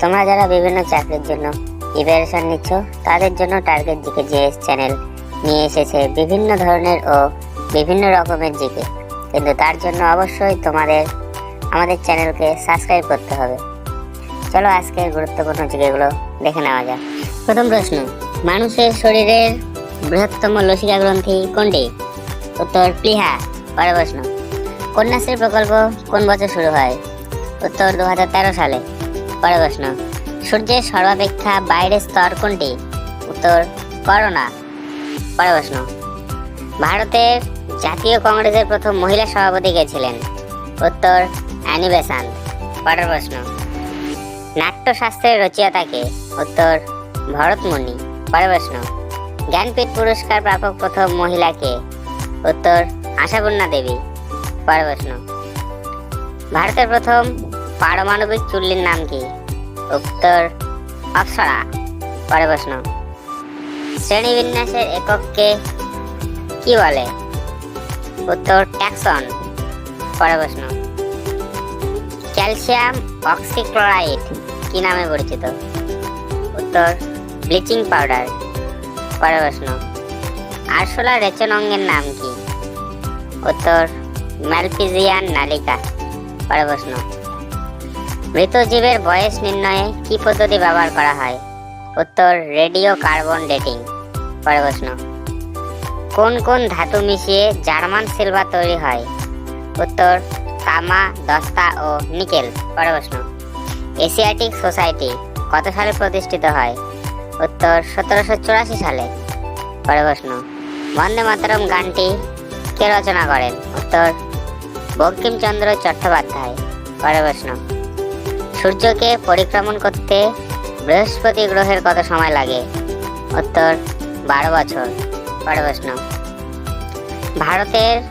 তোমরা যারা বিভিন্ন চাকরির জন্য প্রিপারেশন নিচ্ছ, তাদের জন্য টার্গেট জিকে জিএস চ্যানেল নিয়ে এসেছে বিভিন্ন ধরনের ও বিভিন্ন রকমের জিকে। কিন্তু তার জন্য অবশ্যই তোমাদের, আমাদের চ্যানেলকে সাবস্ক্রাইব করতে হবে। চলো আজকের গুরুত্বপূর্ণ জিকেগুলো দেখে নেওয়া যাক। প্রথম প্রশ্ন, মানুষের শরীরের বৃহত্তম লসিকা গ্রন্থি কোনটি? উত্তর, প্লিহা। পরের প্রশ্ন, কন্যাশ্রী প্রকল্প কোন বছর শুরু হয়? উত্তর দু হাজার তেরো সালে। পরের প্রশ্ন। সূর্যের সর্বাপেক্ষা বাইরের স্তর কোনটি? উত্তর, করোনা। পরের প্রশ্ন। ভারতের জাতীয় কংগ্রেসের প্রথম মহিলা সভাপতি কে ছিলেন? উত্তর, অ্যানি বেসান্ত। পরের প্রশ্ন। নাট্যশাস্ত্রের রচয়িতাকে উত্তর, ভরতমুনি। পরের প্রশ্ন। জ্ঞানপীঠ পুরস্কার প্রাপক প্রথম মহিলাকে উত্তর, আশাপূর্ণা দেবী। পরের প্রশ্ন। ভারতের প্রথম পারমাণবিক চুল্লির নাম কি? উত্তর অপ্সরা। পরের প্রশ্ন। শ্রেণীবিন্যাসের একককে কি বলে? উত্তর ট্যাক্সন। পরের প্রশ্ন। ক্যালসিয়াম অক্সিক্লোরাইড কি নামে পরিচিত? উত্তর ব্লিচিং পাউডার। পরের প্রশ্ন। আরশোলা রেচন অঙ্গের নাম কি? উত্তর ম্যালপিজিয়ান নালিকা। পরের প্রশ্ন। মৃত জীবের বয়স নির্ণয়ে কি পদ্ধতি ব্যবহার করা হয়? উত্তর, রেডিও কার্বন ডেটিং। পরের প্রশ্ন। কোন কোন ধাতু মিশিয়ে জার্মান সিলভার তৈরি হয়? উত্তর, তামা, দস্তা ও নিকেল। পরের প্রশ্ন। এশিয়াটিক সোসাইটি কত সালে প্রতিষ্ঠিত হয়? উত্তর, সতেরোশো চুরাশি সালে। পরের প্রশ্ন। বন্দে মাতরম গানটি কে রচনা করেন? উত্তর, বঙ্কিমচন্দ্র চট্টোপাধ্যায়। পরের প্রশ্ন। সূর্যকে পরিক্রমণ করতে বৃহস্পতি গ্রহের কত সময় লাগে? উত্তর, বারো বছর। পরের প্রশ্ন। ভারতের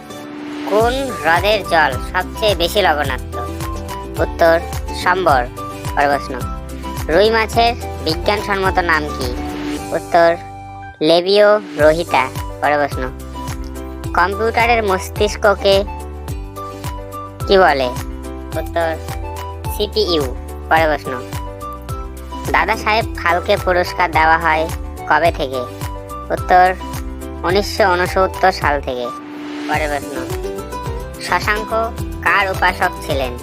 কোন হ্রদের জল সবচেয়ে বেশি লবণাক্ত? উত্তর, সম্বর। পরের প্রশ্ন। রুই মাছের বিজ্ঞানসম্মত নাম কি? উত্তর লেবিও রোহিতা। পরের প্রশ্ন। কম্পিউটারের মস্তিষ্ককে কি বলে? উত্তর, সিপিইউ। পরের প্রশ্ন। দাদা সাহেব ফালকে পুরস্কার দেওয়া হয় কবে থেকে? উত্তর উনিশশো উনসত্তর সাল থেকে। পরের প্রশ্ন। শশাঙ্ক কার উপাসক ছিলেন?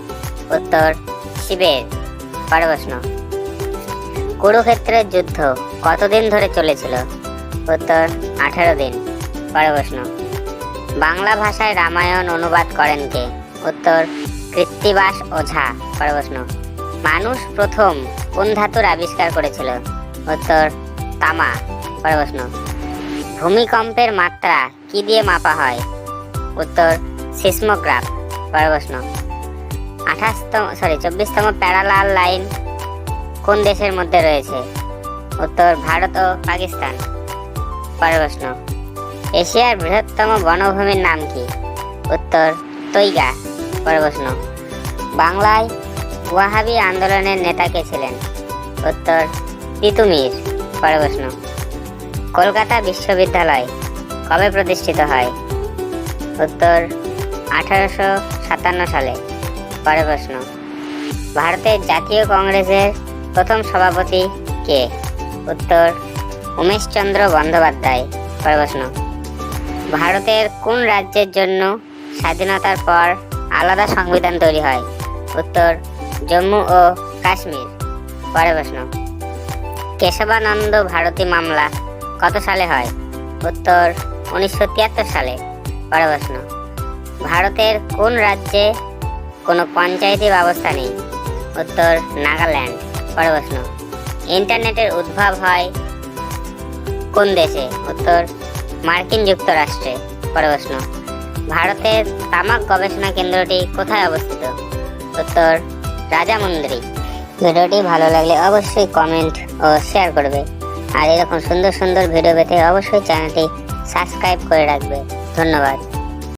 উত্তর শিবের। পরের প্রশ্ন। কুরুক্ষেত্রের যুদ্ধ কতদিন ধরে চলেছিল? উত্তর আঠারো দিন। পরের প্রশ্ন। বাংলা ভাষায় রামায়ণ অনুবাদ করেন কে? উত্তর কৃত্তিবাস ওঝা। পরের প্রশ্ন। মানুষ প্রথম কোন ধাতুর আবিষ্কার করেছিল? উত্তর, তামা পরের প্রশ্ন ভূমিকম্পের মাত্রা কি দিয়ে মাপা হয়? উত্তর, সিসমোগ্রাফ পরের প্রশ্ন আঠাশতম সরি চব্বিশতম প্যারালাল লাইন কোন দেশের মধ্যে রয়েছে? উত্তর, ভারত ও পাকিস্তান। পরের প্রশ্ন এশিয়ার বৃহত্তম বনভূমির নাম কি? উত্তর, তৈগা পরের প্রশ্ন বাংলায় ওয়াহাবি আন্দোলনের নেতা কে ছিলেন? উত্তর তিতুমির পরের প্রশ্ন। কলকাতা বিশ্ববিদ্যালয় কবে প্রতিষ্ঠিত হয়? উত্তর, আঠারোশো সাতান্ন সালে পরের প্রশ্ন। ভারতের জাতীয় কংগ্রেসের প্রথম সভাপতি কে? উত্তর, উমেশচন্দ্র বন্দ্যোপাধ্যায় পরের প্রশ্ন। ভারতের কোন রাজ্যের জন্য স্বাধীনতার পর আলাদা সংবিধান তৈরি হয়? উত্তর জম্মু ও কাশ্মীর। পরের প্রশ্ন। কেশবানন্দ ভারতী মামলা কত সালে হয়? উত্তর, উনিশশো তিয়াত্তর সালে। পরের প্রশ্ন। ভারতের কোন রাজ্যে কোনো পঞ্চায়েতি ব্যবস্থা নেই? উত্তর, নাগাল্যান্ড। পরের প্রশ্ন। ইন্টারনেটের উদ্ভব হয় কোন দেশে? উত্তর, মার্কিন যুক্তরাষ্ট্রে। পরের প্রশ্ন। ভারতের তামাক গবেষণা কেন্দ্রটি কোথায় অবস্থিত? উত্তর রাজামন্দ্রী ভিডিওটি ভালো লাগলে অবশ্যই কমেন্ট ও শেয়ার করবে। আর এরকম সুন্দর সুন্দর ভিডিও পেতে অবশ্যই চ্যানেলটি সাবস্ক্রাইব করে রাখবে। ধন্যবাদ।